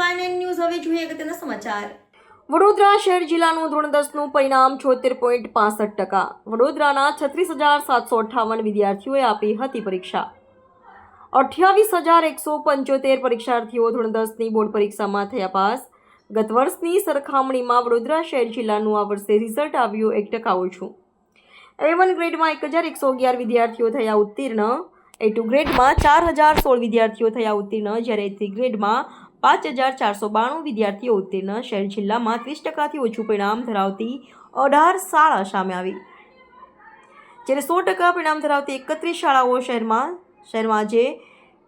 વાયન news હવે જોઈએ અગત્યના સમાચાર. વડોદરા શહેર જિલ્લાનું ધોરણ દસનું પરિણામ છોતેર પોઈન્ટ પાસઠ ટકા. વડોદરાના છત્રીસ હજાર સાતસો અઠ્ઠાવન વિદ્યાર્થીઓએ આપી હતી પરીક્ષા. અઠ્યાવીસ હજાર એકસો પંચોતેર પરીક્ષાર્થીઓ ધોરણ દસની બોર્ડ પરીક્ષામાં થયા પાસ. ગત વર્ષની સરખામણીમાં વડોદરા શહેર જિલ્લાનું આ વર્ષે રિઝલ્ટ આવ્યું એક ટકા ઓછું. એ વન ગ્રેડમાં એક હજાર એકસો અગિયાર વિદ્યાર્થીઓ થયા ઉત્તીર્ણ. એ ટુ ગ્રેડમાં ચાર હજાર સોળ વિદ્યાર્થીઓ થયા ઉત્તીર્ણ. જ્યારે એ થ્રી ગ્રેડમાં પાંચ હજાર ચારસો બાણું વિદ્યાર્થીઓ ઉત્તીર્ણ. શહેર જિલ્લામાં ત્રીસ ટકાથી ઓછું પરિણામ ધરાવતી અઢાર શાળા સામે આવી. જ્યારે સો ટકા પરિણામ ધરાવતી એકત્રીસ શાળાઓ શહેરમાં શહેરમાં આજે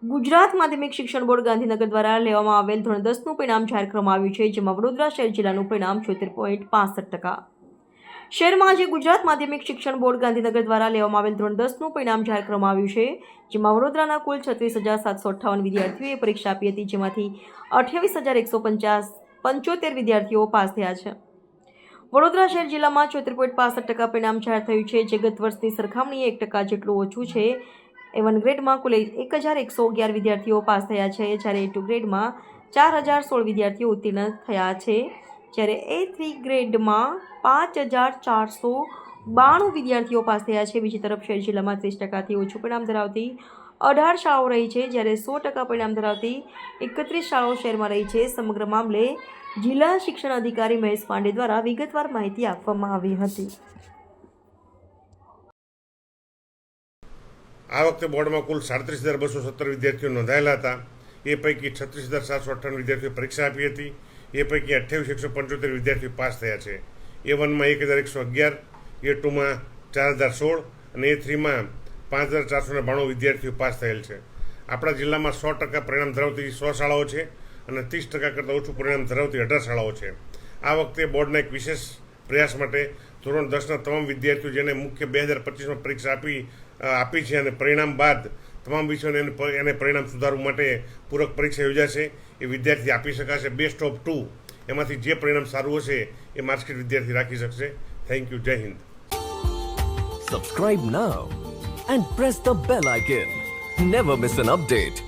ગુજરાત માધ્યમિક શિક્ષણ બોર્ડ ગાંધીનગર દ્વારા લેવામાં આવેલ ધોરણ દસનું પરિણામ જાહેર કરવામાં આવ્યું છે, જેમાં વડોદરા શહેર જિલ્લાનું પરિણામ છોતેર પોઈન્ટ પાસઠ ટકા. શહેરમાં આજે ગુજરાત માધ્યમિક શિક્ષણ બોર્ડ ગાંધીનગર દ્વારા લેવામાં આવેલ ધોરણ દસનું પરિણામ જાહેર કરવામાં આવ્યું છે, જેમાં વડોદરાના કુલ છત્રીસ હજાર સાતસો અઠ્ઠાવન વિદ્યાર્થીઓએ પરીક્ષા આપી હતી, જેમાંથી અઠ્યાવીસ હજાર એકસો પંચાસ પંચોતેર વિદ્યાર્થીઓ પાસ થયા છે. વડોદરા શહેર જિલ્લામાં ચોતેર પોઈન્ટ પાસઠ ટકા પરિણામ જાહેર થયું છે, જે ગત વર્ષની સરખામણીએ એક ટકા જેટલું ઓછું છે. એ વન ગ્રેડમાં કુલ એક હજાર એકસો અગિયાર વિદ્યાર્થીઓ પાસ થયા છે, જ્યારે એ ટુ ગ્રેડમાં ચાર હજાર સોળ વિદ્યાર્થીઓ ઉત્તીર્ણ થયા છે. જ્યારે એ થ્રી ગ્રેડમાં પાંચ હજાર ચારસો બાણું વિદ્યાર્થીઓ પાસ થયા છે. બીજી તરફ શહેર જિલ્લામાં ત્રીસ ટકાથી ઓછું પરિણામ ધરાવતી અઢાર શાળાઓ રહી છે, જ્યારે સો ટકા પરિણામ ધરાવતી એકત્રીસ શાળાઓ શહેરમાં રહી છે. સમગ્ર મામલે જિલ્લા શિક્ષણ અધિકારી મહેશ પાંડે દ્વારા વિગતવાર માહિતી આપવામાં આવી હતી. આ વખતે બોર્ડમાં કુલ સાડત્રીસ હજાર બસો સત્તર વિદ્યાર્થીઓ નોંધાયેલા હતા. એ પૈકી છત્રીસ હજાર સાતસો અઠ્ઠાવન વિદ્યાર્થીઓ પરીક્ષા આપી હતી. એ પૈકી અઠ્યાવીસ, એકસો પંચોતેર વિદ્યાર્થીઓ પાસ થયા છે. એ વનમાં એક હજાર એકસો અગિયાર, એ ટુમાં ચાર હજાર સોળ અને એ થ્રીમાં પાંચ હજાર ચારસો બાણું વિદ્યાર્થીઓ પાસ થયેલ છે. આપણા જિલ્લામાં સો ટકા પરિણામ ધરાવતી સો શાળાઓ છે અને ત્રીસ ટકા કરતાં ઓછું પરિણામ ધરાવતી અઢાર શાળાઓ છે. આ વખતે બોર્ડના એક વિશેષ પ્રયાસ માટે ધોરણ દસના તમામ વિદ્યાર્થીઓ જેને મુખ્ય બે હજાર પચીસમાં પરીક્ષા આપી આપી છે અને પરિણામ બાદ તમામ વિષયોને એને પરિણામ સુધારવા માટે પૂરક પરીક્ષા યોજાશે, એ વિદ્યાર્થી આપી શકાશે. બેસ્ટ ઓફ ટુ એમાંથી જે પરિણામ સારું હશે, એ માર્કશીટ વિદ્યાર્થી રાખી શકશે. Thank you Jai Hind. Subscribe now and press the bell icon never miss an update.